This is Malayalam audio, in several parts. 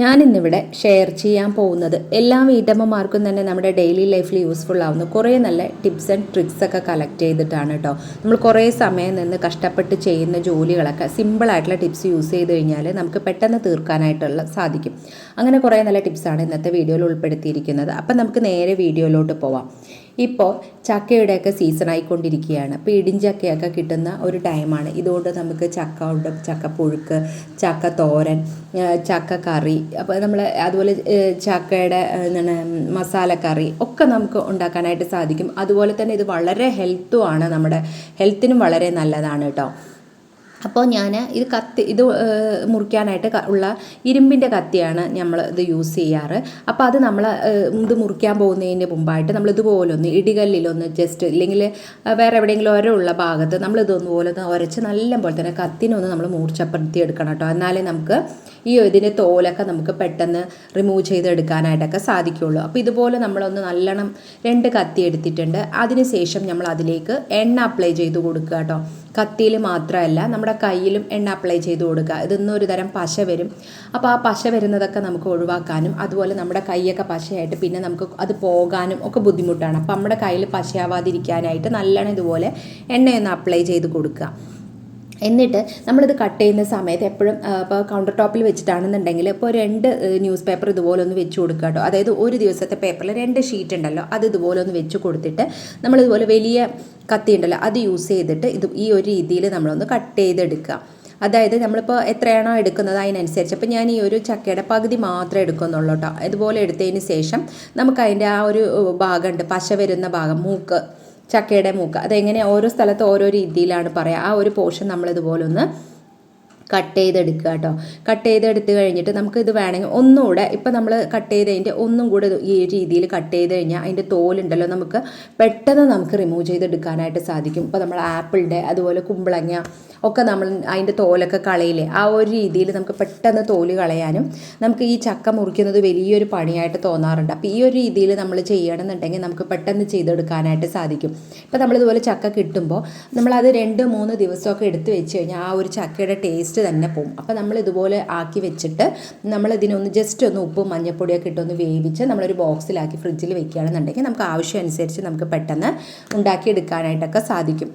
ഞാനിന്നിവിടെ ഷെയർ ചെയ്യാൻ പോകുന്നത് എല്ലാ വീട്ടമ്മമാർക്കും തന്നെ നമ്മുടെ ഡെയിലി ലൈഫിൽ യൂസ്ഫുൾ ആവുന്ന കുറേ നല്ല ടിപ്സ് ആൻഡ് ട്രിക്സ് ഒക്കെ കളക്ട് ചെയ്തിട്ടാണ് കേട്ടോ നമ്മൾ കുറേ സമയം നിന്ന് കഷ്ടപ്പെട്ട് ചെയ്യുന്ന ജോലികളൊക്കെ സിമ്പിളായിട്ടുള്ള ടിപ്സ് യൂസ് ചെയ്ത് കഴിഞ്ഞാൽ നമുക്ക് പെട്ടെന്ന് തീർക്കാനായിട്ടുള്ള സാധിക്കും. അങ്ങനെ കുറേ നല്ല ടിപ്സാണ് ഇന്നത്തെ വീഡിയോയിൽ ഉൾപ്പെടുത്തിയിരിക്കുന്നത്. അപ്പം നമുക്ക് നേരെ വീഡിയോയിലോട്ട് പോവാം. ഇപ്പോൾ ചക്കയുടെയൊക്കെ സീസൺ ആയിക്കൊണ്ടിരിക്കുകയാണ്. അപ്പോൾ ഇടിഞ്ചക്കയൊക്കെ കിട്ടുന്ന ഒരു ടൈമാണ് ഇതുകൊണ്ട് നമുക്ക് ചക്ക ഉണ്ട് ചക്ക പുഴുക്ക് ചക്ക തോരൻ ചക്ക കറി അപ്പോൾ നമ്മൾ അതുപോലെ ചക്കയുടെ എന്താണ് മസാല കറി ഒക്കെ നമുക്ക് ഉണ്ടാക്കാനായിട്ട് സാധിക്കും. അതുപോലെ തന്നെ ഇത് വളരെ ഹെൽത്തുമാണ് നമ്മുടെ ഹെൽത്തിനും വളരെ നല്ലതാണ് കേട്ടോ. അപ്പോൾ ഞാൻ ഇത് കത്തി ഇത് മുറിക്കാനായിട്ട് ഉള്ള ഇരുമ്പിന്റെ കത്തിയാണ് നമ്മൾ ഇത് യൂസ് ചെയ്യാറ്. അപ്പോൾ അത് നമ്മൾ ഇത് മുറിക്കാൻ പോകുന്നതിന് മുമ്പായിട്ട് നമ്മൾ ഇതുപോലൊന്ന് ഇടികല്ലിലൊന്ന് ജസ്റ്റ് ഇല്ലെങ്കിൽ വേറെ എവിടെയെങ്കിലും ഒരയുള്ള ഭാഗത്ത് നമ്മൾ ഇതൊന്ന് പോലെ ഒന്ന് ഉരച്ച് നല്ല പോലെ തന്നെ കത്തിനൊന്ന് നമ്മൾ മൂർച്ചപ്പെടുത്തി എടുക്കണം കേട്ടോ. എന്നാലേ നമുക്ക് ഈ ഇതിന്റെ തോലൊക്കെ നമുക്ക് പെട്ടെന്ന് റിമൂവ് ചെയ്തെടുക്കാനായിട്ടൊക്കെ സാധിക്കുള്ളൂ. അപ്പോൾ ഇതുപോലെ നമ്മളൊന്ന് നല്ലോണം രണ്ട് കത്തി എടുത്തിട്ടുണ്ട്. അതിന് ശേഷം നമ്മൾ അതിലേക്ക് എണ്ണ അപ്ലൈ ചെയ്ത് കൊടുക്കുക കേട്ടോ. കത്തിയിൽ മാത്രമല്ല നമ്മുടെ കയ്യിലും എണ്ണ അപ്ലൈ ചെയ്ത് കൊടുക്കുക. ഇതൊന്നും ഒരു തരം പശ വരും. അപ്പോൾ ആ പശ വരുന്നതൊക്കെ നമുക്ക് ഒഴിവാക്കാനും അതുപോലെ നമ്മുടെ കൈയൊക്കെ പശയായിട്ട് പിന്നെ നമുക്ക് അത് പോകാനും ഒക്കെ ബുദ്ധിമുട്ടാണ്. അപ്പോൾ നമ്മുടെ കയ്യിൽ പശയാവാതിരിക്കാനായിട്ട് നല്ലോണം ഇതുപോലെ എണ്ണയൊന്ന് അപ്ലൈ ചെയ്ത് കൊടുക്കുക. എന്നിട്ട് നമ്മളിത് കട്ട് ചെയ്യുന്ന സമയത്ത് എപ്പോഴും ഇപ്പോൾ കൗണ്ടർ ടോപ്പിൽ വെച്ചിട്ടാണെന്നുണ്ടെങ്കിൽ ഇപ്പോൾ രണ്ട് ന്യൂസ് പേപ്പർ ഇതുപോലെ ഒന്ന് വെച്ച് കൊടുക്കുക കേട്ടോ. അതായത് ഒരു ദിവസത്തെ പേപ്പറിൽ രണ്ട് ഷീറ്റ് ഉണ്ടല്ലോ അത് ഇതുപോലെ ഒന്ന് വെച്ച് കൊടുത്തിട്ട് നമ്മളിതുപോലെ വലിയ കത്തി ഉണ്ടല്ലോ അത് യൂസ് ചെയ്തിട്ട് ഇത് ഈ ഒരു രീതിയിൽ നമ്മളൊന്ന് കട്ട് ചെയ്തെടുക്കുക. അതായത് നമ്മളിപ്പോൾ എത്രയാണോ എടുക്കുന്നത് അതിനനുസരിച്ച്. അപ്പോൾ ഞാൻ ഈ ഒരു ചക്കയുടെ പകുതി മാത്രമേ എടുക്കുന്നുള്ളൂ കേട്ടോ. ഇതുപോലെ എടുത്തതിന് ശേഷം നമുക്ക് അതിന്റെ ആ ഒരു ഭാഗമുണ്ട് പശ വരുന്ന ഭാഗം മൂക്ക്. ചക്കയുടെ മൂക്ക അതെങ്ങനെ ഓരോ സ്ഥലത്ത് ഓരോ രീതിയിലാണ് പറയുക ആ ഒരു പോർഷൻ നമ്മളിതുപോലെ ഒന്ന് കട്ട് ചെയ്തെടുക്കുക കേട്ടോ കട്ട് ചെയ്തെടുത്ത് കഴിഞ്ഞിട്ട് നമുക്ക് ഇത് വേണമെങ്കിൽ ഒന്നുകൂടെ ഇപ്പം നമ്മൾ കട്ട് ചെയ്തതിന്റെ ഒന്നും കൂടെ ഈ രീതിയിൽ കട്ട് ചെയ്ത് കഴിഞ്ഞാൽ അതിന്റെ തോലുണ്ടല്ലോ നമുക്ക് പെട്ടെന്ന് നമുക്ക് റിമൂവ് ചെയ്തെടുക്കാനായിട്ട് സാധിക്കും. ഇപ്പോൾ നമ്മൾ ആപ്പിളിന്റെ അതുപോലെ കുമ്പളങ്ങ ഒക്കെ നമ്മൾ അതിന്റെ തോലൊക്കെ കളയില്ലേ ആ ഒരു രീതിയിൽ നമുക്ക് പെട്ടെന്ന് തോൽ കളയാനും നമുക്ക് ഈ ചക്ക മുറിക്കുന്നത് വലിയൊരു പണിയായിട്ട് തോന്നാറുണ്ട്. അപ്പോൾ ഈ ഒരു രീതിയിൽ നമ്മൾ ചെയ്യണമെന്നുണ്ടെങ്കിൽ നമുക്ക് പെട്ടെന്ന് ചെയ്തെടുക്കാനായിട്ട് സാധിക്കും. ഇപ്പോൾ നമ്മളിതുപോലെ ചക്ക കിട്ടുമ്പോൾ നമ്മളത് രണ്ട് മൂന്ന് ദിവസമൊക്കെ എടുത്ത് വെച്ച് കഴിഞ്ഞാൽ ആ ഒരു ചക്കയുടെ ടേസ്റ്റ് തന്നെ പോകും അപ്പോൾ നമ്മൾ ഇതുപോലെ ആക്കി വെച്ചിട്ട് നമ്മൾ ഇതിനൊന്ന് ജസ്റ്റ് ഒന്ന് ഉപ്പും മഞ്ഞപ്പൊടിയൊക്കെ ഇട്ടൊന്ന് വേവിച്ച് നമ്മളൊരു ബോക്സിലാക്കി ഫ്രിഡ്ജിൽ വെക്കുകയാണെന്നുണ്ടെങ്കിൽ നമുക്ക് ആവശ്യം അനുസരിച്ച് നമുക്ക് പെട്ടെന്ന് ഉണ്ടാക്കിയെടുക്കാനായിട്ടൊക്കെ സാധിക്കും.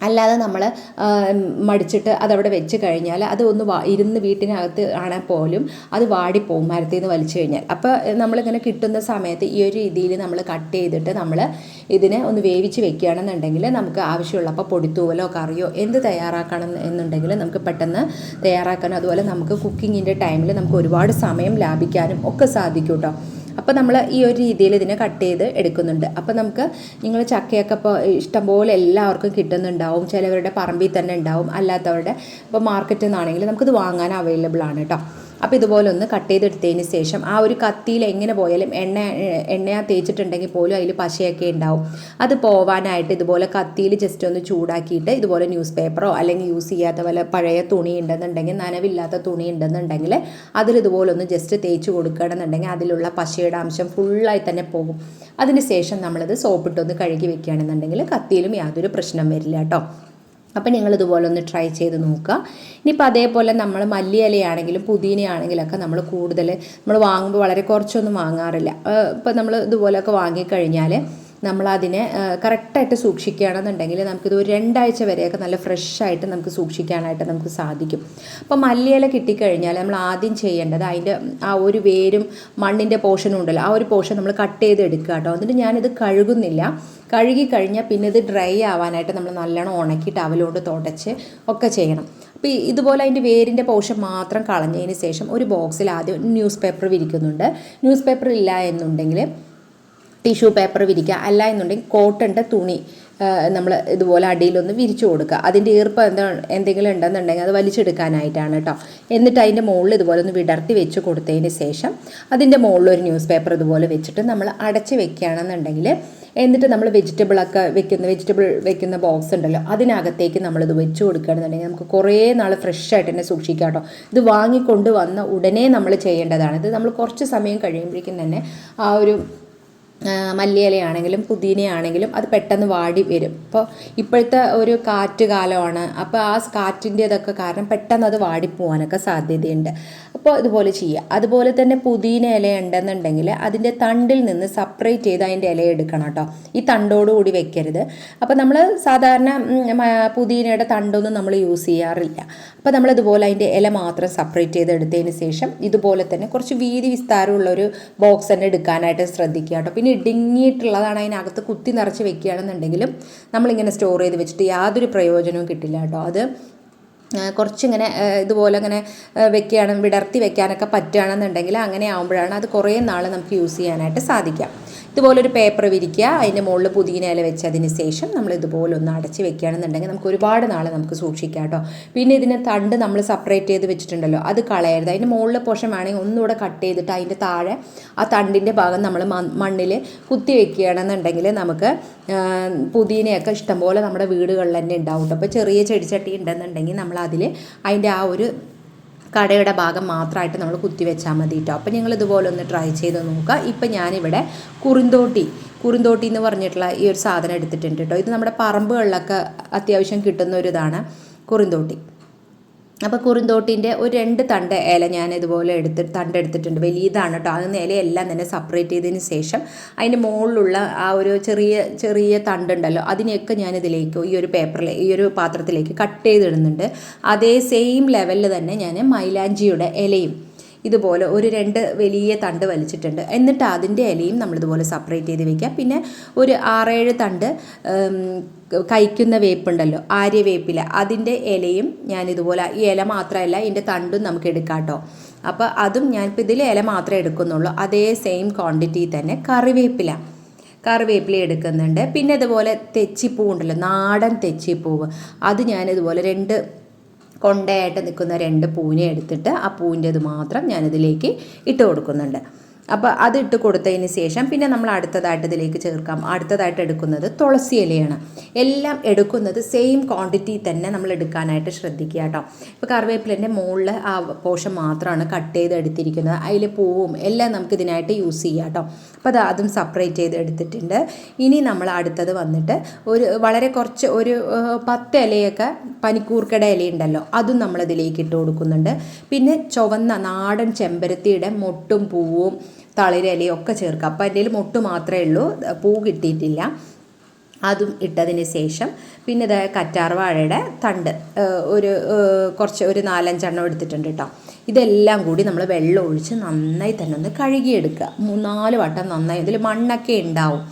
അല്ലാതെ നമ്മൾ മടിച്ചിട്ട് അതവിടെ വെച്ച് കഴിഞ്ഞാൽ അത് ഒന്ന് ഇരുന്ന് വീട്ടിനകത്ത് ആണെങ്കിൽ പോലും അത് വാടിപ്പോവും മരത്തിൽ നിന്ന് വലിച്ചു കഴിഞ്ഞാൽ. അപ്പോൾ നമ്മളിങ്ങനെ കിട്ടുന്ന സമയത്ത് ഈ ഒരു രീതിയിൽ നമ്മൾ കട്ട് ചെയ്തിട്ട് നമ്മൾ ഇതിനെ ഒന്ന് വേവിച്ച് വെക്കുകയാണെന്നുണ്ടെങ്കിൽ നമുക്ക് ആവശ്യമുള്ളപ്പോൾ പൊടിത്തൂവലോ കറിയോ എന്ത് തയ്യാറാക്കണം എന്നുണ്ടെങ്കിൽ നമുക്ക് പെട്ടെന്ന് തയ്യാറാക്കാനും അതുപോലെ നമുക്ക് കുക്കിങ്ങിന്റെ ടൈമിൽ നമുക്ക് ഒരുപാട് സമയം ലാഭിക്കാനും ഒക്കെ സാധിക്കും കേട്ടോ അപ്പോൾ നമ്മൾ ഈ ഒരു രീതിയിൽ ഇതിനെ കട്ട് ചെയ്ത് എടുക്കുന്നുണ്ട്. അപ്പോൾ നമുക്ക് നിങ്ങൾ ചക്കയൊക്കെ ഇപ്പോൾ ഇഷ്ടംപോലെ എല്ലാവർക്കും കിട്ടുന്നുണ്ടാവും. ചിലവരുടെ പറമ്പിൽ തന്നെ ഉണ്ടാവും. അല്ലാത്തവരുടെ ഇപ്പോൾ മാർക്കറ്റിൽ നിന്നാണെങ്കിൽ നമുക്കിത് വാങ്ങാൻ അവൈലബിൾ ആണ് കേട്ടോ അപ്പോൾ ഇതുപോലെ ഒന്ന് കട്ട് ചെയ്തെടുത്തതിന് ശേഷം ആ ഒരു കത്തിയിൽ എങ്ങനെ പോയാലും എണ്ണ എണ്ണ തേച്ചിട്ടുണ്ടെങ്കിൽ പോലും അതിൽ പശയൊക്കെ ഉണ്ടാവും. അത് പോവാനായിട്ട് ഇതുപോലെ കത്തിയിൽ ജസ്റ്റ് ഒന്ന് ചൂടാക്കിയിട്ട് ഇതുപോലെ ന്യൂസ് പേപ്പറോ അല്ലെങ്കിൽ യൂസ് ചെയ്യാത്ത പോലെ പഴയ തുണി ഉണ്ടെന്നുണ്ടെങ്കിൽ നനവില്ലാത്ത തുണി ഉണ്ടെന്നുണ്ടെങ്കിൽ അതിൽ ഇതുപോലെ ഒന്ന് ജസ്റ്റ് തേച്ച് കൊടുക്കുകയാണെന്നുണ്ടെങ്കിൽ അതിലുള്ള പശയുടെ അംശം ഫുള്ളായി തന്നെ പോകും. അതിന് ശേഷം നമ്മളത് സോപ്പിട്ടൊന്ന് കഴുകി വെക്കുകയാണെന്നുണ്ടെങ്കിൽ കത്തിയിലും യാതൊരു പ്രശ്നം വരില്ല കേട്ടോ. അപ്പം നിങ്ങൾ ഇതുപോലെ ഒന്ന് ട്രൈ ചെയ്ത് നോക്കുക. ഇനിയിപ്പോൾ അതേപോലെ നമ്മൾ മല്ലിയിലയാണെങ്കിലും പുതിനയാണെങ്കിലൊക്കെ നമ്മൾ കൂടുതൽ നമ്മൾ വാങ്ങുമ്പോൾ വളരെ കുറച്ചൊന്നും വാങ്ങാറില്ല. ഇപ്പം നമ്മൾ ഇതുപോലെയൊക്കെ വാങ്ങിക്കഴിഞ്ഞാൽ നമ്മളതിനെ കറക്റ്റായിട്ട് സൂക്ഷിക്കുകയാണെന്നുണ്ടെങ്കിൽ നമുക്കിത് ഒരു രണ്ടാഴ്ച വരെയൊക്കെ നല്ല ഫ്രഷായിട്ട് നമുക്ക് സൂക്ഷിക്കാനായിട്ട് നമുക്ക് സാധിക്കും. അപ്പോൾ മല്ലിയില കിട്ടിക്കഴിഞ്ഞാൽ നമ്മൾ ആദ്യം ചെയ്യേണ്ടത് അതിന്റെ ആ ഒരു വേരും മണ്ണിന്റെ പോർഷനും ഉണ്ടല്ലോ ആ ഒരു പോർഷൻ നമ്മൾ കട്ട് ചെയ്ത് എടുക്കുക കേട്ടോ. എന്നിട്ട് ഞാനിത് കഴുകുന്നില്ല. കഴുകി കഴിഞ്ഞാൽ പിന്നെ ഇത് ഡ്രൈ ആവാനായിട്ട് നമ്മൾ നല്ലോണം ഉണക്കി ടവലോട് തുടച്ച് ഒക്കെ ചെയ്യണം. അപ്പോൾ ഇതുപോലെ അതിന്റെ വേരിന്റെ പോഷൻ മാത്രം കളഞ്ഞതിന് ശേഷം ഒരു ബോക്സിൽ ആദ്യം ന്യൂസ് പേപ്പർ വിരിക്കുന്നുണ്ട്. ന്യൂസ് പേപ്പർ ഇല്ല എന്നുണ്ടെങ്കിൽ ടിഷ്യൂ പേപ്പർ വിരിക്കുക. അല്ല എന്നുണ്ടെങ്കിൽ കോട്ടന്റെ തുണി നമ്മൾ ഇതുപോലെ അടിയിലൊന്ന് വിരിച്ചു കൊടുക്കുക. അതിന്റെ ഈർപ്പം എന്താ എന്തെങ്കിലും ഉണ്ടെന്നുണ്ടെങ്കിൽ അത് വലിച്ചെടുക്കാനായിട്ടാണ് കേട്ടോ എന്നിട്ട് അതിന്റെ മുകളിൽ ഇതുപോലെ ഒന്ന് വിടർത്തി വെച്ച് കൊടുത്തതിന് ശേഷം അതിന്റെ മുകളിൽ ഒരു ന്യൂസ് പേപ്പർ ഇതുപോലെ വെച്ചിട്ട് നമ്മൾ അടച്ച് വെക്കുകയാണെന്നുണ്ടെങ്കിൽ എന്നിട്ട് നമ്മൾ വെജിറ്റബിളൊക്കെ വെക്കുന്ന വെജിറ്റബിൾ വെക്കുന്ന ബോക്സ് ഉണ്ടല്ലോ അതിനകത്തേക്ക് നമ്മളിത് വെച്ച് കൊടുക്കുകയാണെന്നുണ്ടെങ്കിൽ നമുക്ക് കുറേ നാൾ ഫ്രഷ് ആയിട്ട് തന്നെ സൂക്ഷിക്കാം കേട്ടോ ഇത് വാങ്ങിക്കൊണ്ട് വന്ന ഉടനെ നമ്മൾ ചെയ്യേണ്ടതാണ്. ഇത് നമ്മൾ കുറച്ച് സമയം കഴിയുമ്പോഴേക്കും തന്നെ ആ ഒരു മല്ലിയിലയാണെങ്കിലും പുതിനയാണെങ്കിലും അത് പെട്ടെന്ന് വാടി വരും. അപ്പോൾ ഇപ്പോഴത്തെ ഒരു കാറ്റ് കാലമാണ് അപ്പോൾ ആ കാറ്റിന്റെതൊക്കെ കാരണം പെട്ടെന്ന് അത് വാടിപ്പോവാനൊക്കെ സാധ്യതയുണ്ട്. അപ്പോൾ ഇതുപോലെ ചെയ്യുക. അതുപോലെ തന്നെ പുതിന ഇല ഉണ്ടെന്നുണ്ടെങ്കിൽ അതിന്റെ തണ്ടിൽ നിന്ന് സെപ്പറേറ്റ് ചെയ്ത് അതിന്റെ ഇല എടുക്കണം കേട്ടോ. ഈ തണ്ടോടുകൂടി വെക്കരുത്. അപ്പോൾ നമ്മൾ സാധാരണ പുതിനയുടെ തണ്ടൊന്നും നമ്മൾ യൂസ് ചെയ്യാറില്ല. അപ്പോൾ നമ്മൾ ഇതുപോലെ അതിന്റെ ഇല മാത്രം സെപ്പറേറ്റ് ചെയ്ത് എടുത്തതിന് ശേഷം ഇതുപോലെ തന്നെ കുറച്ച് വീതി വിസ്താരമുള്ള ഒരു ബോക്സ് തന്നെ എടുക്കാനായിട്ട് ശ്രദ്ധിക്കുക കേട്ടോ. പിന്നെ ഇടുങ്ങിയിട്ടുള്ളതാണ് അതിനകത്ത് കുത്തി നിറച്ച് വെക്കുകയാണെന്നുണ്ടെങ്കിലും നമ്മളിങ്ങനെ സ്റ്റോർ ചെയ്ത് വെച്ചിട്ട് യാതൊരു പ്രയോജനവും കിട്ടില്ല കേട്ടോ. അത് കുറച്ചിങ്ങനെ ഇതുപോലെ അങ്ങനെ വെക്കുകയാണ് വിടർത്തി വെക്കാനൊക്കെ പറ്റുകയാണെന്നുണ്ടെങ്കിൽ അങ്ങനെ ആകുമ്പോഴാണ് അത് കുറേ നാൾ നമുക്ക് യൂസ് ചെയ്യാനായിട്ട് സാധിക്കുക. ഇതുപോലൊരു പേപ്പർ വിരിക്കുക അതിന്റെ മുകളിൽ പുതിയ ഇല വെച്ചതിന് ശേഷം നമ്മൾ ഇതുപോലെ ഒന്ന് അടച്ച് വെക്കുകയാണെന്നുണ്ടെങ്കിൽ നമുക്ക് ഒരുപാട് നാളെ നമുക്ക് സൂക്ഷിക്കാം കേട്ടോ. പിന്നെ ഇതിന് തണ്ട് നമ്മൾ സെപ്പറേറ്റ് ചെയ്ത് വെച്ചിട്ടുണ്ടല്ലോ അത് കളയരുത്. അതിന്റെ മുകളിലെ പോഷൻ വേണമെങ്കിൽ ഒന്നുകൂടെ കട്ട് ചെയ്തിട്ട് അതിന്റെ താഴെ ആ തണ്ടിന്റെ ഭാഗം നമ്മൾ മണ്ണിൽ കുത്തി വെക്കുകയാണെന്നുണ്ടെങ്കിൽ നമുക്ക് പുതിനയൊക്കെ ഇഷ്ടംപോലെ നമ്മുടെ വീടുകളിൽ തന്നെ ഉണ്ടാവും അപ്പോൾ ചെറിയ ചെടിച്ചട്ടി ഉണ്ടെന്നുണ്ടെങ്കിൽ നമ്മൾ അതിൽ അതിന്റെ ആ ഒരു കടയുടെ ഭാഗം മാത്രമായിട്ട് നമ്മൾ കുത്തിവെച്ചാൽ മതി കേട്ടോ അപ്പോൾ ഞങ്ങൾ ഇതുപോലെ ഒന്ന് ട്രൈ ചെയ്ത് നോക്കുക. ഇപ്പം ഞാനിവിടെ കുറുന്തോട്ടി കുറുന്തോട്ടി എന്ന് പറഞ്ഞിട്ടുള്ള ഈ ഒരു സാധനം എടുത്തിട്ടുണ്ട് കേട്ടോ ഇത് നമ്മുടെ പറമ്പുകളിലൊക്കെ അത്യാവശ്യം കിട്ടുന്ന ഒരു ഇതാണ് കുറുന്തോട്ടി. അപ്പോൾ കുറുന്തോട്ടിന്റെ ഒരു രണ്ട് തണ്ട ഇല ഞാൻ ഇതുപോലെ എടുത്ത് തണ്ട് എടുത്തിട്ടുണ്ട്. വലിയതാണ് കേട്ടോ അതിന് ഇലയെല്ലാം തന്നെ സെപ്പറേറ്റ് ചെയ്തതിന് ശേഷം അതിന്റെ മുകളിലുള്ള ആ ഒരു ചെറിയ ചെറിയ തണ്ടുണ്ടല്ലോ അതിനെയൊക്കെ ഞാൻ ഇതിലേക്ക് ഈ ഒരു പേപ്പറിൽ ഈ ഒരു പാത്രത്തിലേക്ക് കട്ട് ചെയ്തിടുന്നുണ്ട്. അതേ സെയിം ലെവലിൽ തന്നെ ഞാൻ മൈലാഞ്ചിയുടെ ഇലയും ഇതുപോലെ ഒരു രണ്ട് വലിയ തണ്ട് വലിച്ചിട്ടുണ്ട്. എന്നിട്ട് അതിന്റെ ഇലയും നമ്മളിതുപോലെ സെപ്പറേറ്റ് ചെയ്ത് വെക്കുക. പിന്നെ ഒരു ആറേഴ് തണ്ട് കഴിക്കുന്ന വേപ്പുണ്ടല്ലോ ആര്യവേപ്പില അതിന്റെ ഇലയും ഞാൻ ഇതുപോലെ ഈ ഇല മാത്രമല്ല ഇതിന്റെ തണ്ടും നമുക്ക് എടുക്കാം കേട്ടോ. അപ്പോൾ അതും ഞാനിപ്പോൾ ഇതിൽ ഇല മാത്രമേ എടുക്കുന്നുള്ളൂ. അതേ സെയിം ക്വാണ്ടിറ്റി തന്നെ കറിവേപ്പില. കറിവേപ്പില എടുക്കുന്നുണ്ട്. പിന്നെ ഇതുപോലെ തെച്ചിപ്പൂ ഉണ്ടല്ലോ നാടൻ തെച്ചിപ്പൂവ്. അത് ഞാനിതുപോലെ രണ്ട് കൊണ്ടയായിട്ട് നിൽക്കുന്ന രണ്ട് പൂവിനെ എടുത്തിട്ട് ആ പൂവിന്റെ ഇത് മാത്രം ഞാനിതിലേക്ക് ഇട്ട് കൊടുക്കുന്നുണ്ട്. അപ്പോൾ അത് ഇട്ട് കൊടുത്തതിന് ശേഷം പിന്നെ നമ്മൾ അടുത്തതായിട്ട് ഇതിലേക്ക് ചേർക്കാം. അടുത്തതായിട്ട് എടുക്കുന്നത് തുളസി ഇലയാണ്. എല്ലാം എടുക്കുന്നത് സെയിം ക്വാണ്ടിറ്റി തന്നെ നമ്മൾ എടുക്കാനായിട്ട് ശ്രദ്ധിക്കുക കേട്ടോ. ഇപ്പോൾ കറിവേപ്പിലേന്റെ മുകളിൽ ആ പോഷൻ മാത്രമാണ് കട്ട് ചെയ്ത് എടുത്തിരിക്കുന്നത്. അതിൽ പൂവും എല്ലാം നമുക്ക് ഇതിനായിട്ട് യൂസ് ചെയ്യാം കേട്ടോ. അപ്പോൾ അത് അതും സെപ്പറേറ്റ് ചെയ്ത് എടുത്തിട്ടുണ്ട്. ഇനി നമ്മൾ അടുത്തത് വന്നിട്ട് ഒരു വളരെ കുറച്ച് ഒരു പത്ത് ഇലയൊക്കെ പനിക്കൂർക്കട ഇലയുണ്ടല്ലോ അതും നമ്മളിതിലേക്ക് ഇട്ട് കൊടുക്കുന്നുണ്ട്. പിന്നെ ചുവന്ന നാടൻ ചെമ്പരത്തിയുടെ മൊട്ടും പൂവും തളിരിലയും ഒക്കെ ചേർക്കുക. അപ്പോൾ എന്റെ മുട്ട് മാത്രമേ ഉള്ളൂ. പൂ കിട്ടിയിട്ടില്ല. അതും ഇട്ടതിന് ശേഷം പിന്നെ ഇത് കറ്റാർവാഴയുടെ തണ്ട്. ഒരു കുറച്ച് ഒരു നാലഞ്ചെണ്ണം എടുത്തിട്ടുണ്ട് കേട്ടോ ഇതെല്ലാം കൂടി നമ്മൾ വെള്ളം ഒഴിച്ച് നന്നായി തന്നെ ഒന്ന് കഴുകിയെടുക്കുക. മൂന്നാൽ വട്ടം നന്നായി. ഇതിൽ മണ്ണൊക്കെ ഉണ്ടാവും.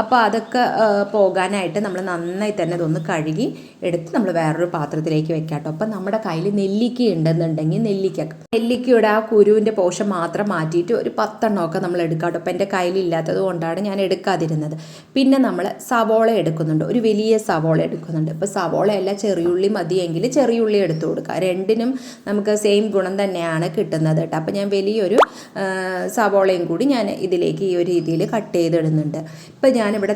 അപ്പോൾ അതൊക്കെ പോകാനായിട്ട് നമ്മൾ നന്നായി തന്നെ ഇതൊന്ന് കഴുകി എടുത്ത് നമ്മൾ വേറൊരു പാത്രത്തിലേക്ക് വെക്കാം കേട്ടോ. അപ്പം നമ്മുടെ കയ്യിൽ നെല്ലിക്ക ഉണ്ടെന്നുണ്ടെങ്കിൽ നെല്ലിക്ക. നെല്ലിക്കയുടെ ആ കുരുവിന്റെ പോഷം മാത്രം മാറ്റിയിട്ട് ഒരു പത്തെണ്ണമൊക്കെ നമ്മൾ എടുക്കാം കേട്ടോ. അപ്പം എന്റെ കയ്യിലില്ലാത്തത് കൊണ്ടാണ് ഞാൻ എടുക്കാതിരുന്നത്. പിന്നെ നമ്മൾ സവോള എടുക്കുന്നുണ്ട്. ഒരു വലിയ സവോള എടുക്കുന്നുണ്ട്. ഇപ്പോൾ സവോളയല്ല ചെറിയുള്ളി മതിയെങ്കിൽ ചെറിയുള്ളി എടുത്തു കൊടുക്കുക രണ്ടിനും നമുക്ക് സെയിം ഗുണം തന്നെയാണ് കിട്ടുന്നത് കേട്ടോ. അപ്പോൾ ഞാൻ വലിയൊരു സവോളയും കൂടി ഞാൻ ഇതിലേക്ക് ഈ ഒരു രീതിയിൽ കട്ട് ചെയ്തിടുന്നുണ്ട്. ഇപ്പോൾ ഞാനിവിടെ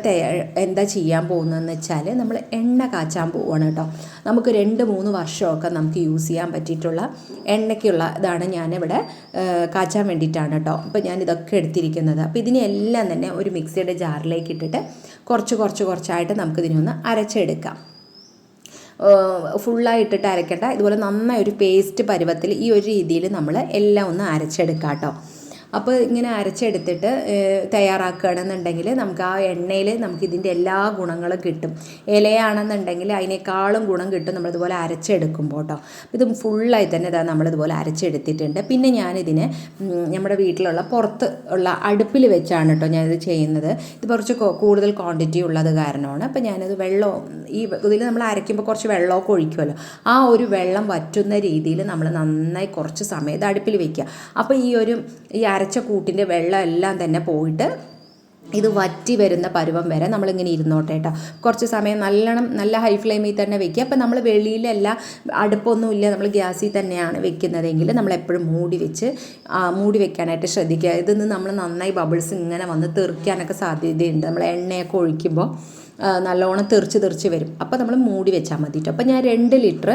എന്താ ചെയ്യാൻ പോകുന്നതെന്ന് വെച്ചാൽ നമ്മൾ എണ്ണ കാച്ചാൻ പോവുകയാണ് കേട്ടോ. നമുക്ക് രണ്ട് മൂന്ന് വർഷമൊക്കെ നമുക്ക് യൂസ് ചെയ്യാൻ പറ്റിയിട്ടുള്ള എണ്ണയ്ക്കുള്ള ഇതാണ് ഞാനിവിടെ കാച്ചാൻ വേണ്ടിയിട്ടാണ് കേട്ടോ. അപ്പോൾ ഞാൻ ഇതൊക്കെ എടുത്തിരിക്കുന്നത് അപ്പോൾ ഇതിനെല്ലാം തന്നെ ഒരു മിക്സിയുടെ ജാറിലേക്ക് ഇട്ടിട്ട് കുറച്ച് കുറച്ച് കുറച്ചായിട്ട് നമുക്കിതിനൊന്ന് അരച്ചെടുക്കാം. ഫുള്ളായിട്ടിട്ട് അരക്കേണ്ട. ഇതുപോലെ നന്നായി ഒരു പേസ്റ്റ് പരുവത്തിൽ ഈ ഒരു രീതിയിൽ നമ്മൾ എല്ലാം ഒന്ന് അരച്ചെടുക്കാം കേട്ടോ. അപ്പോൾ ഇങ്ങനെ അരച്ചെടുത്തിട്ട് തയ്യാറാക്കുകയാണെന്നുണ്ടെങ്കിൽ നമുക്ക് ആ എണ്ണയിൽ നമുക്ക് ഇതിന്റെ എല്ലാ ഗുണങ്ങളും കിട്ടും. ഇലയാണെന്നുണ്ടെങ്കിൽ അതിനേക്കാളും ഗുണം കിട്ടും നമ്മളിതുപോലെ അരച്ചെടുക്കുമ്പോൾ കേട്ടോ ഇത് ഫുള്ളായി തന്നെ ഇതാ നമ്മളിതുപോലെ അരച്ചെടുത്തിട്ടുണ്ട്. പിന്നെ ഞാനിതിനെ നമ്മുടെ വീട്ടിലുള്ള പുറത്ത് ഉള്ള അടുപ്പിൽ വെച്ചാണ് കേട്ടോ ഞാനിത് ചെയ്യുന്നത്. ഇത് കുറച്ച് കൂടുതൽ ക്വാണ്ടിറ്റി ഉള്ളത് കാരണമാണ്. അപ്പോൾ ഞാനത് വെള്ളം ഈ ഇതിൽ നമ്മൾ അരയ്ക്കുമ്പോൾ കുറച്ച് വെള്ളമൊക്കെ ഒഴിക്കുമല്ലോ. ആ ഒരു വെള്ളം വറ്റുന്ന രീതിയിൽ നമ്മൾ നന്നായി കുറച്ച് സമയം അടുപ്പിൽ വയ്ക്കുക അപ്പോൾ ഈ ഒരു ഈ അരച്ച കൂട്ടിന്റെ വെള്ളം എല്ലാം തന്നെ പോയിട്ട് ഇത് വറ്റി വരുന്ന പരുവം വരെ നമ്മളിങ്ങനെ ഇരുന്നോട്ടെ കേട്ടോ കുറച്ച് സമയം നല്ലോണം നല്ല ഹൈ ഫ്ലെയിമിൽ തന്നെ വെക്കുക. അപ്പോൾ നമ്മൾ വെളിയിലല്ല അടുപ്പൊന്നുമില്ല നമ്മൾ ഗ്യാസിൽ തന്നെയാണ് വെക്കുന്നതെങ്കിൽ നമ്മൾ എപ്പോഴും മൂടി വെച്ച് മൂടി വെക്കാനായിട്ട് ശ്രദ്ധിക്കുക. ഇതിൽ നിന്ന് നമ്മൾ നന്നായി ബബിൾസ് ഇങ്ങനെ വന്ന് തെറിക്കാനൊക്കെ സാധ്യതയുണ്ട്. നമ്മൾ എണ്ണയൊക്കെ ഒഴിക്കുമ്പോൾ നല്ലോണം തെറിച്ച് തെറിച്ച് വരും. അപ്പോൾ നമ്മൾ മൂടി വെച്ചാൽ മതി കേട്ടോ അപ്പോൾ ഞാൻ രണ്ട് ലിറ്റർ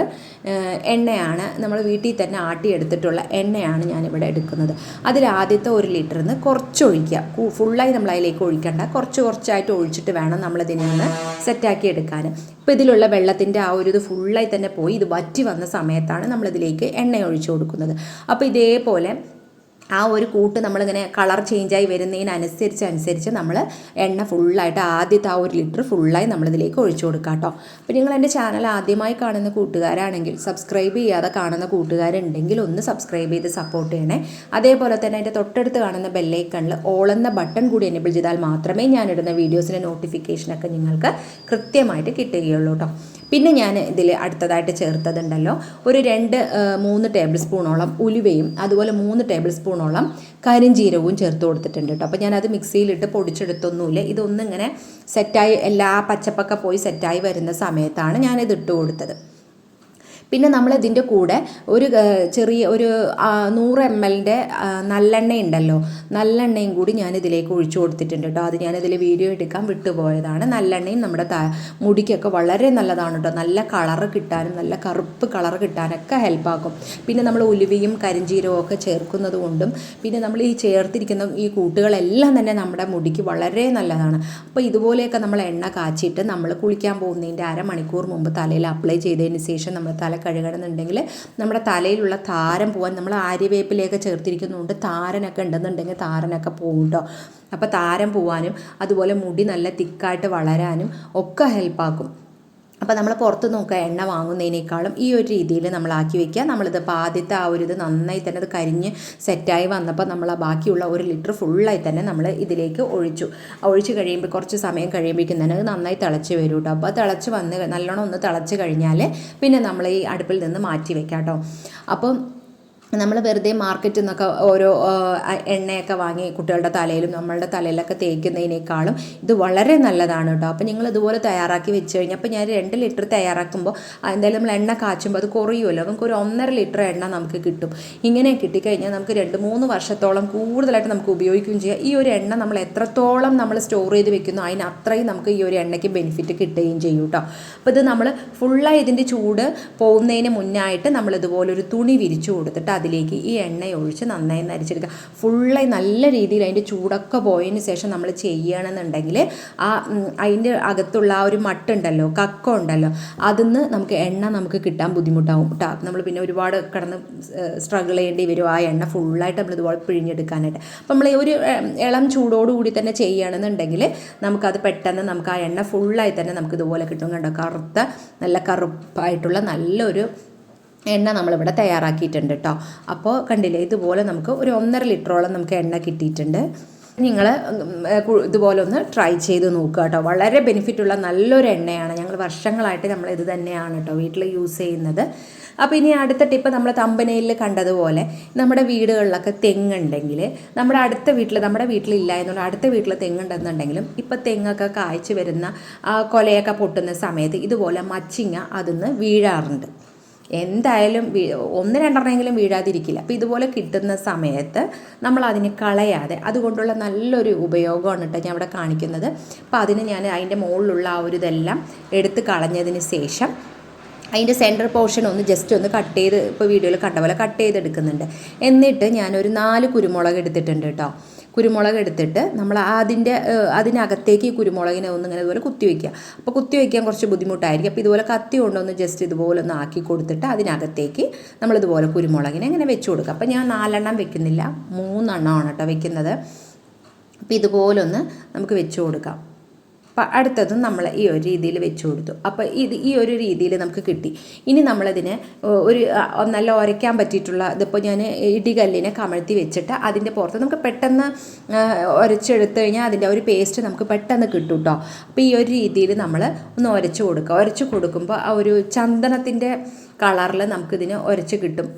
എണ്ണയാണ് നമ്മൾ വീട്ടിൽ തന്നെ ആട്ടിയെടുത്തിട്ടുള്ള എണ്ണയാണ് ഞാനിവിടെ എടുക്കുന്നത്. അതിൽ ആദ്യത്തെ ഒരു ലിറ്ററിൽ നിന്ന് കുറച്ച് ഒഴിക്കുക. ഫുള്ളായി നമ്മൾ അതിലേക്ക് ഒഴിക്കേണ്ട. കുറച്ച് കുറച്ചായിട്ട് ഒഴിച്ചിട്ട് വേണം നമ്മളിതിനെ ഒന്ന് സെറ്റാക്കി എടുക്കാൻ. ഇപ്പോൾ ഇതിലുള്ള വെള്ളത്തിന്റെ ആ ഒരു ഇത് ഫുള്ളായി തന്നെ പോയി. ഇത് വറ്റി വന്ന സമയത്താണ് നമ്മളിതിലേക്ക് എണ്ണ ഒഴിച്ചു കൊടുക്കുന്നത്. അപ്പോൾ ഇതേപോലെ ആ ഒരു കൂട്ട് നമ്മളിങ്ങനെ കളർ ചേഞ്ചായി വരുന്നതിനനുസരിച്ച് അനുസരിച്ച് നമ്മൾ എണ്ണ ഫുള്ളായിട്ട് ആദ്യത്തെ ആ ഒരു ലിറ്റർ ഫുള്ളായി നമ്മളിതിലേക്ക് ഒഴിച്ചു കൊടുക്കാം കേട്ടോ. അപ്പോൾ നിങ്ങൾ എന്റെ ചാനൽ ആദ്യമായി കാണുന്ന കൂട്ടുകാരാണെങ്കിൽ സബ്സ്ക്രൈബ് ചെയ്യാതെ കാണുന്ന കൂട്ടുകാരുണ്ടെങ്കിൽ ഒന്ന് സബ്സ്ക്രൈബ് ചെയ്ത് സപ്പോർട്ട് ചെയ്യണേ. അതേപോലെ തന്നെ അതിന്റെ തൊട്ടടുത്ത് കാണുന്ന ബെല്ലൈക്കണിൽ ഓളെന്ന ബട്ടൺ കൂടി എനേബിൾ ചെയ്താൽ മാത്രമേ ഞാനിടുന്ന വീഡിയോസിന്റെ നോട്ടിഫിക്കേഷനൊക്കെ നിങ്ങൾക്ക് കൃത്യമായിട്ട് കിട്ടുകയുള്ളൂ കേട്ടോ. പിന്നെ ഞാൻ ഇതിൽ അടുത്തതായിട്ട് ചേർത്തതുണ്ടല്ലോ. ഒരു രണ്ട് മൂന്ന് ടേബിൾ സ്പൂണോളം ഉലുവയും അതുപോലെ മൂന്ന് ടേബിൾ സ്പൂണോളം കരിഞ്ജീരകവും ചേർത്ത് കൊടുത്തിട്ടുണ്ട് കേട്ടോ. അപ്പോൾ ഞാനത് മിക്സിയിലിട്ട് പൊടിച്ചെടുത്തൊന്നുമില്ല. ഇതൊന്നിങ്ങനെ സെറ്റായി എല്ലാ പച്ചപ്പൊക്കെ പോയി സെറ്റായി വരുന്ന സമയത്താണ് ഞാനിത് ഇട്ട് കൊടുത്തത്. പിന്നെ നമ്മൾ ഇതിന്റെ കൂടെ ഒരു ചെറിയ ഒരു നൂറ് എം എല്ലിന്റെ നല്ലെണ്ണ ഉണ്ടല്ലോ നല്ലെണ്ണയും കൂടി ഞാൻ ഇതിലേക്ക് ഒഴിച്ചു കൊടുത്തിട്ടുണ്ട് കേട്ടോ. അത് ഞാനിതിൽ വീഡിയോ എടുക്കാൻ വിട്ടുപോയതാണ്. നല്ലെണ്ണയും നമ്മുടെ മുടിക്കൊക്കെ വളരെ നല്ലതാണ് കേട്ടോ. നല്ല കളറ് കിട്ടാനും നല്ല കറുപ്പ് കളറ് കിട്ടാനൊക്കെ ഹെൽപ്പാക്കും. പിന്നെ നമ്മൾ ഉലുവയും കരിഞ്ചീരവും ഒക്കെ ചേർക്കുന്നത് കൊണ്ടും പിന്നെ നമ്മൾ ഈ ചേർത്തിരിക്കുന്ന ഈ കൂട്ടുകളെല്ലാം തന്നെ നമ്മുടെ മുടിക്ക് വളരെ നല്ലതാണ്. അപ്പോൾ ഇതുപോലെയൊക്കെ നമ്മൾ എണ്ണ കാച്ചിട്ട് നമ്മൾ കുളിക്കാൻ പോകുന്നതിന്റെ അരമണിക്കൂർ മുമ്പ് തലയിൽ അപ്ലൈ ചെയ്തതിന് ശേഷം നമ്മൾ തല കഴുകണമെന്നുണ്ടെങ്കിൽ നമ്മുടെ തലയിലുള്ള താരം പോകാൻ നമ്മൾ ആര്യവേപ്പിലേക്ക് ചേർത്തിരിക്കുന്നതുകൊണ്ട് താരനൊക്കെ ഉണ്ടെന്നുണ്ടെങ്കിൽ താരനൊക്കെ പോകും കേട്ടോ അപ്പോൾ താരം പോവാനും അതുപോലെ മുടി നല്ല തിക്കായിട്ട് വളരാനും ഒക്കെ ഹെൽപ്പാക്കും അപ്പോൾ നമ്മൾ പുറത്ത് നോക്കുക എണ്ണ വാങ്ങുന്നതിനേക്കാളും ഈ ഒരു രീതിയിൽ നമ്മൾ ആക്കി വെക്കുക. നമ്മളിതിപ്പോൾ ആദ്യത്തെ ആ ഒരു ഇത് നന്നായി തന്നെ അത് കരിഞ്ഞ് സെറ്റായി വന്നപ്പോൾ നമ്മൾ ആ ബാക്കിയുള്ള ഒരു ലിറ്റർ ഫുള്ളായി തന്നെ നമ്മൾ ഇതിലേക്ക് ഒഴിച്ചു. ഒഴിച്ച് കഴിയുമ്പോൾ കുറച്ച് സമയം കഴിയുമ്പോഴേക്കും തന്നെ അത് നന്നായി തിളച്ച് വരും കേട്ടോ. അപ്പോൾ തിളച്ച് വന്ന് നല്ലോണം ഒന്ന് തിളച്ച് കഴിഞ്ഞാൽ പിന്നെ നമ്മൾ ഈ അടുപ്പിൽ നിന്ന് മാറ്റി വെക്കാം കേട്ടോ. അപ്പം നമ്മൾ വെറുതെ മാർക്കറ്റിൽ നിന്നൊക്കെ ഓരോ എണ്ണയൊക്കെ വാങ്ങി കുട്ടികളുടെ തലയിലും നമ്മളുടെ തലയിലൊക്കെ തേക്കുന്നതിനേക്കാളും ഇത് വളരെ നല്ലതാണ് കേട്ടോ. അപ്പോൾ നിങ്ങൾ ഇതുപോലെ തയ്യാറാക്കി വെച്ച് കഴിഞ്ഞാൽ അപ്പോൾ ഞാൻ രണ്ട് ലിറ്റർ തയ്യാറാക്കുമ്പോൾ എന്തായാലും നമ്മൾ എണ്ണ കാച്ചുമ്പോൾ അത് കുറയുമല്ലോ. നമുക്ക് ഒരു ഒന്നര ലിറ്റർ എണ്ണ നമുക്ക് കിട്ടും. ഇങ്ങനെ കിട്ടിക്കഴിഞ്ഞാൽ നമുക്ക് രണ്ട് മൂന്ന് വർഷത്തോളം കൂടുതലായിട്ട് നമുക്ക് ഉപയോഗിക്കുകയും ചെയ്യാം. ഈ ഒരു എണ്ണ നമ്മൾ എത്രത്തോളം നമ്മൾ സ്റ്റോർ ചെയ്ത് വെക്കുന്നു അതിന് അത്രയും നമുക്ക് ഈ ഒരു എണ്ണയ്ക്ക് ബെനിഫിറ്റ് കിട്ടുകയും ചെയ്യും കേട്ടോ. അപ്പോൾ ഇത് നമ്മൾ ഫുള്ളായി ഇതിന്റെ ചൂട് പോകുന്നതിന് മുന്നായിട്ട് ഒരു തുണി വിരിച്ചു കൊടുത്തിട്ട് അതിലേക്ക് ഈ എണ്ണ ഒഴിച്ച് നന്നായി നരിച്ചെടുക്കുക. ഫുള്ളായി നല്ല രീതിയിൽ അതിന്റെ ചൂടൊക്കെ പോയതിന് ശേഷം നമ്മൾ ചെയ്യുകയാണെന്നുണ്ടെങ്കിൽ ആ അതിന്റെ അകത്തുള്ള ആ ഒരു മട്ടുണ്ടല്ലോ കക്ക ഉണ്ടല്ലോ അതിന്ന് നമുക്ക് എണ്ണ നമുക്ക് കിട്ടാൻ ബുദ്ധിമുട്ടാവും കേട്ടോ നമ്മൾ പിന്നെ ഒരുപാട് കിടന്ന് സ്ട്രഗിൾ ചെയ്യേണ്ടി വരും ആ എണ്ണ ഫുള്ളായിട്ട് നമ്മൾ ഇതുപോലെ പിഴിഞ്ഞെടുക്കാനായിട്ട്. അപ്പം നമ്മൾ ഒരു ഇളം ഇളം ചൂടോടുകൂടി തന്നെ ചെയ്യുകയാണെന്നുണ്ടെങ്കിൽ നമുക്കത് പെട്ടെന്ന് നമുക്ക് ആ എണ്ണ ഫുള്ളായി തന്നെ നമുക്ക് ഇതുപോലെ കിട്ടും കണ്ടോ? കറുത്ത നല്ല കറുപ്പായിട്ടുള്ള നല്ലൊരു എണ്ണ നമ്മളിവിടെ തയ്യാറാക്കിയിട്ടുണ്ട് കേട്ടോ അപ്പോൾ കണ്ടില്ലേ ഇതുപോലെ നമുക്ക് ഒരു ഒന്നര ലിറ്ററോളം നമുക്ക് എണ്ണ കിട്ടിയിട്ടുണ്ട്. നിങ്ങൾ ഇതുപോലെ ഒന്ന് ട്രൈ ചെയ്ത് നോക്കുക കേട്ടോ വളരെ ബെനിഫിറ്റുള്ള നല്ലൊരു എണ്ണയാണ്. ഞങ്ങൾ വർഷങ്ങളായിട്ട് നമ്മൾ ഇത് തന്നെയാണ് കേട്ടോ വീട്ടിൽ യൂസ് ചെയ്യുന്നത്. അപ്പോൾ ഇനി അടുത്ത ടിപ്പ് നമ്മൾ തമ്പനയിൽ കണ്ടതുപോലെ നമ്മുടെ വീടുകളിലൊക്കെ തെങ്ങുണ്ടെങ്കിൽ നമ്മുടെ അടുത്ത വീട്ടിൽ നമ്മുടെ വീട്ടിലില്ല എന്നുള്ള അടുത്ത വീട്ടിൽ തെങ്ങുണ്ടെന്നുണ്ടെങ്കിലും ഇപ്പോൾ തെങ്ങൊക്കെ കായ്ച്ചു വരുന്ന കൊലയൊക്കെ പൊട്ടുന്ന സമയത്ത് ഇതുപോലെ മച്ചിങ്ങ അതിന്ന് വീഴാറുണ്ട്. എന്തായാലും ഒന്ന് രണ്ടെണ്ണമെങ്കിലും വീഴാതിരിക്കില്ല. അപ്പോൾ ഇതുപോലെ കിട്ടുന്ന സമയത്ത് നമ്മൾ അതിനെ കളയാതെ അതുകൊണ്ടുള്ള നല്ലൊരു ഉപയോഗമാണ് കേട്ടോ ഞാൻ ഇവിടെ കാണിക്കുന്നത്. അപ്പോൾ അതിന് ഞാൻ അതിന്റെ മുകളിലുള്ള ആ ഒരു ഇതെല്ലാം എടുത്ത് കളഞ്ഞതിന് ശേഷം അതിന്റെ സെന്റർ പോർഷൻ ഒന്ന് ജസ്റ്റ് ഒന്ന് കട്ട് ചെയ്ത് ഇപ്പോൾ വീഡിയോയിൽ കണ്ട പോലെ കട്ട് ചെയ്തെടുക്കുന്നുണ്ട്. എന്നിട്ട് ഞാനൊരു നാല് കുരുമുളക് എടുത്തിട്ടുണ്ട് കേട്ടോ കുരുമുളക് എടുത്തിട്ട് നമ്മൾ അതിന്റെ അതിനകത്തേക്ക് ഈ കുരുമുളകിനെ ഒന്ന് ഇങ്ങനെ ഇതുപോലെ കുത്തി വയ്ക്കുക. അപ്പോൾ കുത്തി വയ്ക്കാൻ കുറച്ച് ബുദ്ധിമുട്ടായിരിക്കും. അപ്പോൾ ഇതുപോലെ കത്തി കൊണ്ടൊന്ന് ജസ്റ്റ് ഇതുപോലെ ഒന്ന് ആക്കി കൊടുത്തിട്ട് അതിനകത്തേക്ക് നമ്മളിതുപോലെ കുരുമുളകിനെ ഇങ്ങനെ വെച്ച് കൊടുക്കുക. അപ്പോൾ ഞാൻ നാലെണ്ണം വെക്കുന്നില്ല. മൂന്നെണ്ണമാണ് കേട്ടോ വെക്കുന്നത്. അപ്പോൾ ഇതുപോലൊന്ന് നമുക്ക് വെച്ച് കൊടുക്കാം. അപ്പം അടുത്തതും നമ്മൾ ഈ ഒരു രീതിയിൽ വെച്ച് കൊടുത്തു. അപ്പോൾ ഇത് ഈ ഒരു രീതിയിൽ നമുക്ക് കിട്ടി. ഇനി നമ്മളതിനെ ഒരു നല്ല ഉരയ്ക്കാൻ പറ്റിയിട്ടുള്ള ഇതിപ്പോൾ ഞാൻ ഇടികല്ലിനെ കമഴ്ത്തി വെച്ചിട്ട് അതിന്റെ പുറത്ത് നമുക്ക് പെട്ടെന്ന് ഉരച്ചെടുത്ത് കഴിഞ്ഞാൽ അതിന്റെ ഒരു പേസ്റ്റ് നമുക്ക് പെട്ടെന്ന് കിട്ടും കേട്ടോ അപ്പോൾ ഈ ഒരു രീതിയിൽ നമ്മൾ ഒന്ന് ഉരച്ച് കൊടുക്കുക ഉരച്ച് കൊടുക്കുമ്പോൾ ആ ഒരു ചന്ദനത്തിന്റെ കളറിൽ നമുക്കിതിന് ഉരച്ച് കിട്ടും.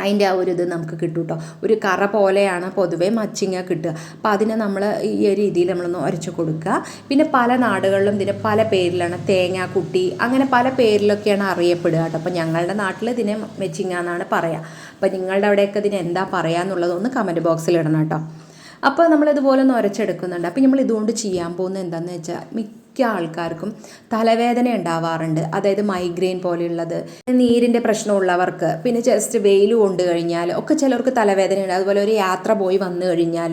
അതിന്റെ ആ ഒരു ഇത് നമുക്ക് കിട്ടും കേട്ടോ ഒരു കറ പോലെയാണ് പൊതുവേ മച്ചിങ്ങ കിട്ടുക. അപ്പോൾ അതിനെ നമ്മൾ ഈ ഒരു രീതിയിൽ നമ്മളൊന്ന് ഉരച്ച് കൊടുക്കുക. പിന്നെ പല നാടുകളിലും ഇതിന് പല പേരിലാണ് തേങ്ങാക്കുട്ടി അങ്ങനെ പല പേരിലൊക്കെയാണ് അറിയപ്പെടുക കേട്ടോ. അപ്പോൾ ഞങ്ങളുടെ നാട്ടിൽ ഇതിനെ മെച്ചിങ്ങ എന്നാണ് പറയുക അപ്പോൾ നിങ്ങളുടെ അവിടെയൊക്കെ ഇതിന് എന്താ പറയുക എന്നുള്ളതൊന്ന് കമന്റ് ബോക്സിൽ ഇടണം കേട്ടോ. അപ്പോൾ നമ്മളിതുപോലെ ഒന്ന് ഉരച്ചെടുക്കുന്നുണ്ട് അപ്പോൾ നമ്മൾ ഇതുകൊണ്ട് ചെയ്യാൻ പോകുന്നത് എന്താണെന്ന് വെച്ചാൽ മിക്ക ആൾക്കാർക്കും തലവേദന ഉണ്ടാവാറുണ്ട്. അതായത് മൈഗ്രെയിൻ പോലെയുള്ളത്. നീരിന്റെ പ്രശ്നമുള്ളവർക്ക് പിന്നെ ജസ്റ്റ് വെയിൽ കൊണ്ടു കഴിഞ്ഞാൽ ഒക്കെ ചിലർക്ക് തലവേദന ഉണ്ട്. അതുപോലെ ഒരു യാത്ര പോയി വന്നു കഴിഞ്ഞാൽ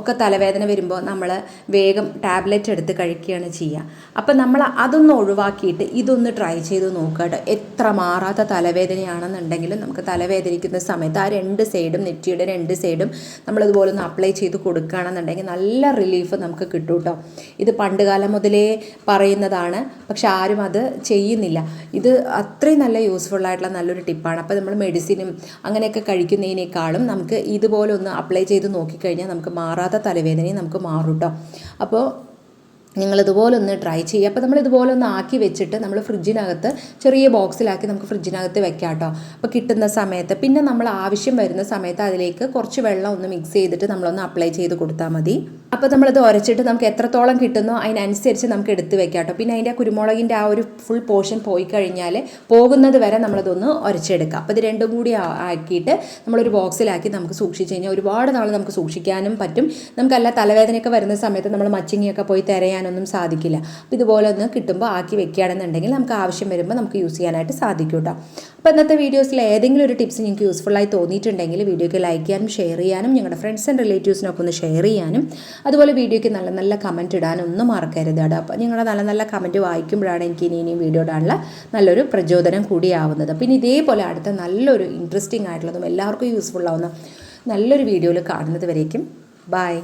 ഒക്കെ തലവേദന വരുമ്പോൾ നമ്മൾ വേഗം ടാബ്ലറ്റ് എടുത്ത് കഴിക്കുകയാണ് ചെയ്യുക അപ്പം നമ്മൾ അതൊന്ന് ഒഴിവാക്കിയിട്ട് ഇതൊന്ന് ട്രൈ ചെയ്ത് നോക്കുക എത്ര മാറാത്ത തലവേദനയാണെന്നുണ്ടെങ്കിലും നമുക്ക് തലവേദനിക്കുന്ന സമയത്ത് ആ രണ്ട് സൈഡും നെറ്റിയുടെ രണ്ട് സൈഡും നമ്മളിതുപോലെ ഒന്ന് അപ്ലൈ ചെയ്ത് കൊടുക്കുകയാണെന്നുണ്ടെങ്കിൽ നല്ല റിലീഫ് നമുക്ക് കിട്ടും കേട്ടോ ഇത് പണ്ടുകാലം മുതലേ പറയുന്നതാണ്. പക്ഷെ ആരും അത് ചെയ്യുന്നില്ല. ഇത് അത്രയും നല്ല യൂസ്ഫുൾ ആയിട്ടുള്ള നല്ലൊരു ടിപ്പാണ്. അപ്പോൾ നമ്മൾ മെഡിസിനും അങ്ങനെയൊക്കെ കഴിക്കുന്നതിനേക്കാളും നമുക്ക് ഇതുപോലെ ഒന്ന് അപ്ലൈ ചെയ്ത് നോക്കിക്കഴിഞ്ഞാൽ നമുക്ക് മാറാത്ത തലവേദനയും നമുക്ക് മാറും കേട്ടോ അപ്പോൾ നിങ്ങൾ ഇതുപോലെ ഒന്ന് ട്രൈ ചെയ്യുക. അപ്പോൾ നമ്മൾ ഇതുപോലെ ഒന്ന് ആക്കി വെച്ചിട്ട് നമ്മൾ ഫ്രിഡ്ജിനകത്ത് ചെറിയ ബോക്സിലാക്കി നമുക്ക് ഫ്രിഡ്ജിനകത്ത് വെക്കാം കേട്ടോ. അപ്പോൾ കിട്ടുന്ന സമയത്ത് പിന്നെ നമ്മൾ ആവശ്യം വരുന്ന സമയത്ത് അതിലേക്ക് കുറച്ച് വെള്ളം ഒന്ന് മിക്സ് ചെയ്തിട്ട് നമ്മളൊന്ന് അപ്ലൈ ചെയ്ത് കൊടുത്താൽ മതി. അപ്പോൾ നമ്മളിത് ഉരച്ചിട്ട് നമുക്ക് എത്രത്തോളം കിട്ടുന്നോ അതിനനുസരിച്ച് നമുക്ക് എടുത്ത് വെക്കാം കേട്ടോ. പിന്നെ അതിന്റെ കുരുമുളകിന്റെ ആ ഒരു ഫുൾ പോർഷൻ പോയി കഴിഞ്ഞാൽ പോകുന്നത് വരെ നമ്മളതൊന്ന് ഉരച്ചെടുക്കുക അപ്പോൾ ഇത് രണ്ടും കൂടി ആക്കിയിട്ട് നമ്മളൊരു ബോക്സിലാക്കി നമുക്ക് സൂക്ഷിച്ച് കഴിഞ്ഞാൽ ഒരുപാട് നാൾ നമുക്ക് സൂക്ഷിക്കാനും പറ്റും. നമുക്കല്ല തലവേദനയൊക്കെ വരുന്ന സമയത്ത് നമ്മൾ മച്ചിങ്ങിയൊക്കെ പോയി തിരയാനൊന്നും സാധിക്കില്ല. അപ്പോൾ ഇതുപോലെ ഒന്ന് കിട്ടുമ്പോൾ ആക്കി വെക്കുകയാണെന്നുണ്ടെങ്കിൽ നമുക്ക് ആവശ്യം വരുമ്പോൾ നമുക്ക് യൂസ് ചെയ്യാനായിട്ട് സാധിക്കും കേട്ടോ അപ്പോൾ ഇന്നത്തെ വീഡിയോസിൽ ഏതെങ്കിലും ഒരു ടിപ്സ് നിങ്ങൾക്ക് യൂസ്ഫുള്ളായി തോന്നിയിട്ടുണ്ടെങ്കിൽ വീഡിയോയ്ക്ക് ലൈക്ക് ചെയ്യാനും ഷെയർ ചെയ്യാനും ഞങ്ങളുടെ ഫ്രണ്ട്സ് ആൻഡ് റിലേറ്റീവ്സിനൊക്കെ ഒന്ന് ഷെയർ ചെയ്യാനും അതുപോലെ വീഡിയോയ്ക്ക് നല്ല നല്ല കമന്റ് ഇടാനും ഒന്നും മറക്കരുത് കേട്ടോ അപ്പോൾ നിങ്ങളുടെ നല്ല നല്ല കമന്റ് വായിക്കുമ്പോഴാണ് എനിക്ക് ഇനി ഇനിയും വീഡിയോ ഇടാനുള്ള നല്ലൊരു പ്രചോദനം കൂടിയാവുന്നത് പിന്നെ ഇതേപോലെ അടുത്ത നല്ലൊരു ഇൻട്രസ്റ്റിംഗ് ആയിട്ടുള്ളതും എല്ലാവർക്കും യൂസ്ഫുൾ ആവുന്ന നല്ലൊരു വീഡിയോയിൽ കാണുന്നത് വരേക്കും. ബൈ